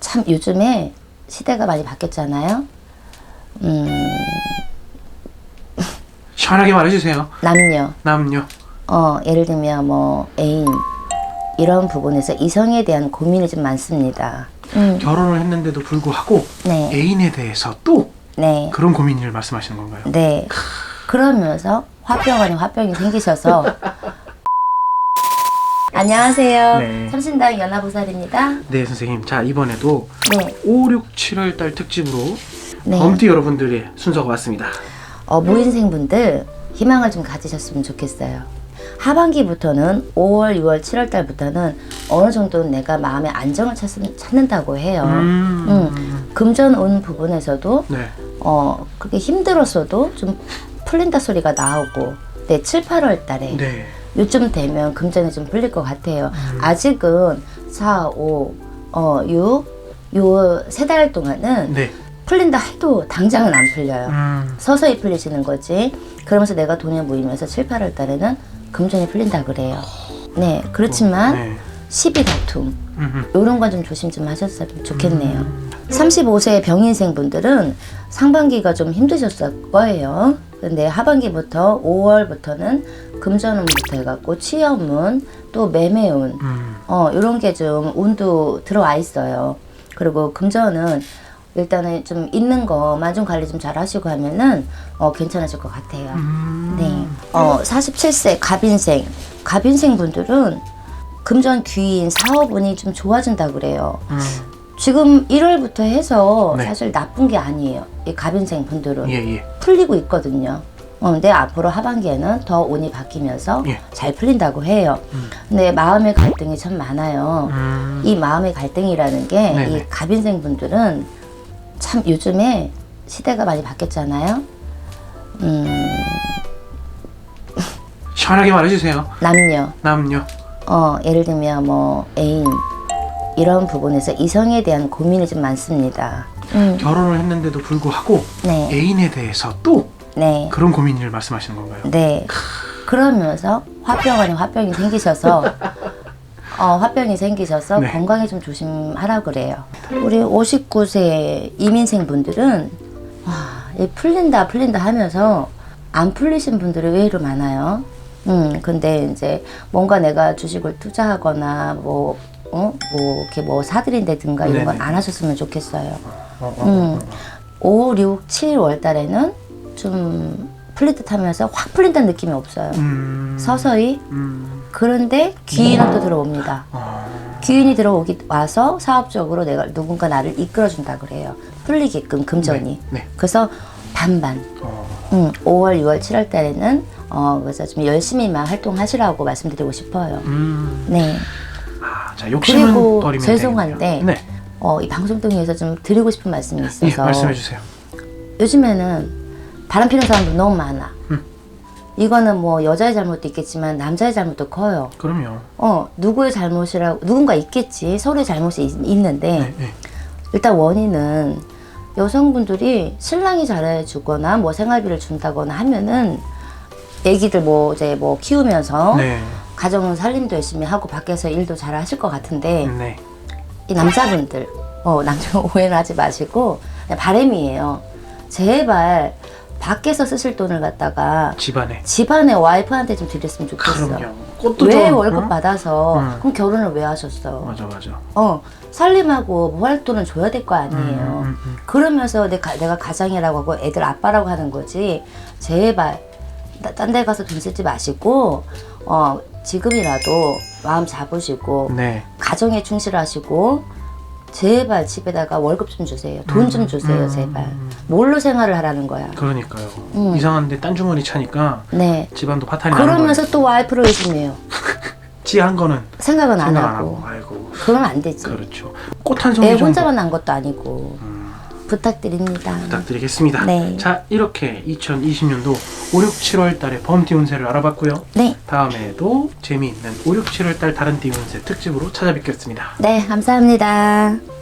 참 요즘에 시대가 많이 바뀌었잖아요. 음, 시원하게 말해주세요. 남녀, 남녀. 어, 예를 들면 뭐 애인 이런 부분에서 이성에 대한 고민이 좀 많습니다. 음, 결혼을 했는데도 불구하고 네, 애인에 대해서 또 네, 그런 고민을 말씀하시는 건가요? 네. 그러면서 화병 아닌 화병이 생기셔서 안녕하세요. 네. 삼신당 연합보살입니다. 네 선생님. 자 이번에도 네, 5, 6, 7월 달 특집으로 네. 범띠 여러분들의 순서가 왔습니다. 어, 무인생 분들 희망을 좀 가지셨으면 좋겠어요. 하반기부터는 5월, 6월, 7월 달부터는 어느 정도는 내가 마음의 안정을 찾, 찾는다고 해요. 음. 음. 금전 온 부분에서도 네. 어, 그렇게 힘들었어도 좀 풀린다 소리가 나오고 네, 7, 8월 달에 네. 요쯤 되면 금전이 좀 풀릴 것 같아요. 아직은 4, 5, 어, 6, 요세 달 동안은 네. 풀린다 해도 당장은 안 풀려요. 음. 서서히 풀리시는 거지. 그러면서 내가 돈을 모이면서 7, 8월 달에는 금전이 풀린다 그래요. 네, 그렇지만 네. 시비 다툼 음. 이런 건 좀 조심 좀 하셨으면 좋겠네요. 35세 병인생 분들은 상반기가 좀 힘드셨을 거예요. 근데 하반기부터 5월부터는 금전운부터 해갖고 취업운 또 매매운 음. 어 이런 게 좀 운도 들어와 있어요. 그리고 금전은 일단은 좀 있는 거만 좀 관리 좀 잘 하시고 하면은 어 괜찮으실 것 같아요. 음. 네. 어 47세 갑인생 갑인생 분들은 금전 귀인 사업운이 좀 좋아진다 그래요. 음. 지금 1월부터 해서 네. 사실 나쁜 게 아니에요. 이 갑인생 분들은 예 예. 풀리고 있거든요. 어, 근데 앞으로 하반기에는 더 운이 바뀌면서 예. 잘 풀린다고 해요. 근데 마음의 갈등이 참 많아요. 음. 이 마음의 갈등이라는 게 네네. 이 갑인생 분들은 참 요즘에 시대가 많이 바뀌었잖아요. 음, 시원하게 말해주세요. 남녀, 남녀. 어, 예를 들면 뭐 애인 이런 부분에서 이성에 대한 고민이 좀 많습니다. 음, 결혼을 했는데도 불구하고 네, 애인에 대해서 또 네, 그런 고민을 말씀하시는 건가요? 네. 그러면서 화병 아닌 화병이 생기셔서 어, 화병이 생기셔서 네. 건강에 좀 조심하라 그래요. 우리 59세 이민생 분들은 와, 이 풀린다 풀린다 하면서 안 풀리신 분들이 의외로 많아요. 음, 근데 이제 뭔가 내가 주식을 투자하거나 뭐, 어, 뭐 이렇게 뭐 사들인다든가 이런 건. 안 하셨으면 좋겠어요. 어, 어, 음, 5, 6, 7 월 달에는 좀 풀릴 듯 하면서 확 풀린다는 느낌이 없어요. 음. 서서히. 음. 그런데 귀인은 또 들어옵니다. 어. 귀인이 들어오기 와서 사업적으로 내가 누군가 나를 이끌어준다 그래요. 풀리게끔 금전이. 네. 그래서 반반. 어. 음, 5월, 6월, 7월 달에는 어 그래서 좀 열심히만 활동하시라고 말씀드리고 싶어요. 음. 네. 아, 자 욕심은 그리고 버리면 죄송한데 되겠네요. 네. 어, 이 방송 통해서 좀 드리고 싶은 말씀이 예, 있어서 말씀해 주세요. 요즘에는 바람 피는 사람도 너무 많아. 음. 이거는 뭐 여자의 잘못도 있겠지만 남자의 잘못도 커요. 그럼요. 어 누구의 잘못이라고 누군가 있겠지 서로의 잘못이 있, 있는데 네, 네. 일단 원인은 여성분들이 신랑이 잘해주거나 뭐 생활비를 준다거나 하면은 애기들 뭐 이제 뭐 키우면서 네. 가정 살림도 열심히 하고 밖에서 일도 잘 하실 것 같은데 네. 이 남자분들 어 남자 오해를 하지 마시고 그냥 바람이에요. 제발 밖에서 쓰실 돈을 갖다가 집안에. 집안에 와이프한테 좀 드렸으면 좋겠어. 그럼요. 왜 좀, 월급 응? 받아서 응. 그럼 결혼을 왜 하셨어? 맞아 맞아. 어 살림하고 뭐 활동은 줘야 될 거 아니에요. 음, 음, 음. 그러면서 내가, 내가 가장이라고 하고 애들 아빠라고 하는 거지. 제발 딴 데 가서 돈 쓰지 마시고 어 지금이라도 마음 잡으시고 네. 가정에 충실하시고 제발 집에다가 월급 좀 주세요. 돈 좀 주세요, 음, 제발. 음. 뭘로 생활을 하라는 거야. 그러니까요. 음. 이상한데 딴 주머니 차니까 네. 집안도 파탄이 나는 그러면서. 또 와이프를 의심해요. 지한 거는 생각은 안 생각 안 하고. 하고. 아이고. 그러면 안 되지. 그렇죠. 꽃 한 송이 애 정도 혼자만 난 것도 아니고. 음, 부탁드립니다. 부탁드리겠습니다. 네. 자 이렇게 2020년도 5, 6, 7월 달에 범띠 운세를 알아봤고요. 네. 다음에도 재미있는 5, 6, 7월 달 다른 띠 운세 특집으로 찾아뵙겠습니다. 네, 감사합니다.